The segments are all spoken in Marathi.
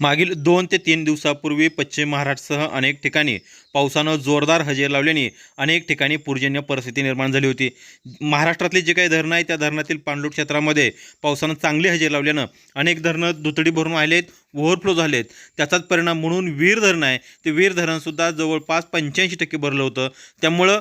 मागील दोन ते तीन दिवसापूर्वी पश्चिम महाराष्ट्रासह अनेक ठिकाणी पावसानं जोरदार हजेरी लावल्याने अनेक ठिकाणी पूर्जन्य परिस्थिती निर्माण झाली होती. महाराष्ट्रातली जी काही धरणं आहे त्या धरणातील पाणलोट क्षेत्रामध्ये पावसानं चांगली हजेरी लावल्यानं अनेक धरणं दुतडी भरून आलेत ओव्हरफ्लो झालेत. त्याचाच परिणाम म्हणून वीर धरण आहे. ते वीर धरणसुद्धा जवळपास पंच्याऐंशी टक्के भरलं होतं. त्यामुळं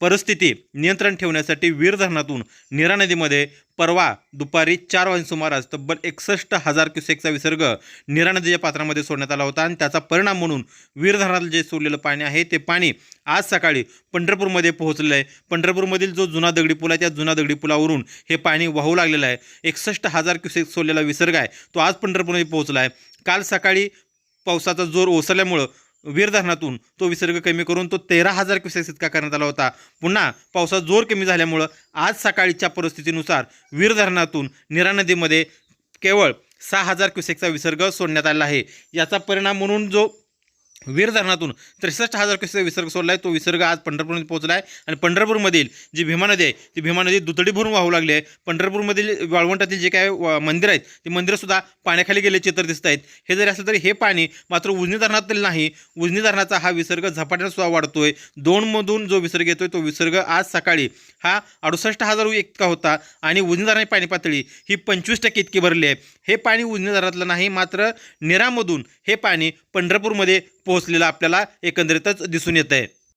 परिस्थिती नियंत्रण ठेवण्यासाठी वीर धरणातून नीरा नदीमध्ये परवा दुपारी चार वाजून सुमारास तब्बल एकसष्ट हजार क्युसेकचा विसर्ग नीरा नदीच्या पात्रामध्ये सोडण्यात आला होता आणि त्याचा परिणाम म्हणून वीर धरणातलं जे सोडलेलं पाणी आहे ते पाणी आज सकाळी पंढरपूरमध्ये पोहोचलेलं आहे. पंढरपूरमधील जो जुना दगडी पूल आहे त्या जुना दगडी पुलावरून हे पाणी वाहू लागलेलं आहे. एकसष्ट हजार क्युसेक सोडलेला विसर्ग आहे तो आज पंढरपूरमध्ये पोहोचला आहे. काल सकाळी पावसाचा जोर ओसरल्यामुळं वीर धरणातून तो विसर्ग कमी करून तो तेरा हजार क्युसेक्स इतका करण्यात आला होता. पुन्हा पावसात जोर कमी झाल्यामुळं आज सकाळीच्या परिस्थितीनुसार वीर धरणातून निरा नदीमध्ये केवळ सहा हजार क्युसेकचा विसर्ग सोडण्यात आला आहे. याचा परिणाम म्हणून जो वीर धरणातून त्रेसष्ट हजार क्युसेक विसर्ग सोडला आहे तो विसर्ग आज पंढरपूरमध्ये पोहोचला आहे आणि पंढरपूरमधील जी भीमा नदी आहे ती भीमा नदी दुतडी भरून वाहू लागली आहे. पंढरपूरमधील वाळवंटातील जे काय व- मंदिर आहेत ती मंदिरंसुद्धा पाण्याखाली गेले चित्र दिसत आहेत. हे जरी असलं तरी हे पाणी मात्र उजनी धरणातील नाही उजनी धरणाचा हा विसर्ग झपाट्यानं सुद्धा वाढतोय. दोनमधून जो विसर्ग येतोय तो विसर्ग आज सकाळी हा अडुसष्ट हजार इतका होता आणि उजनी धरणाची पाणी पातळी ही पंचवीस टक्के इतकी भरली आहे. हे पाणी उजनी धरणातलं नाही मात्र निरामधून हे पाणी पंढरपूरमध्ये पोहोचलेला आपल्याला एकंदरीतच दिसून येत आहे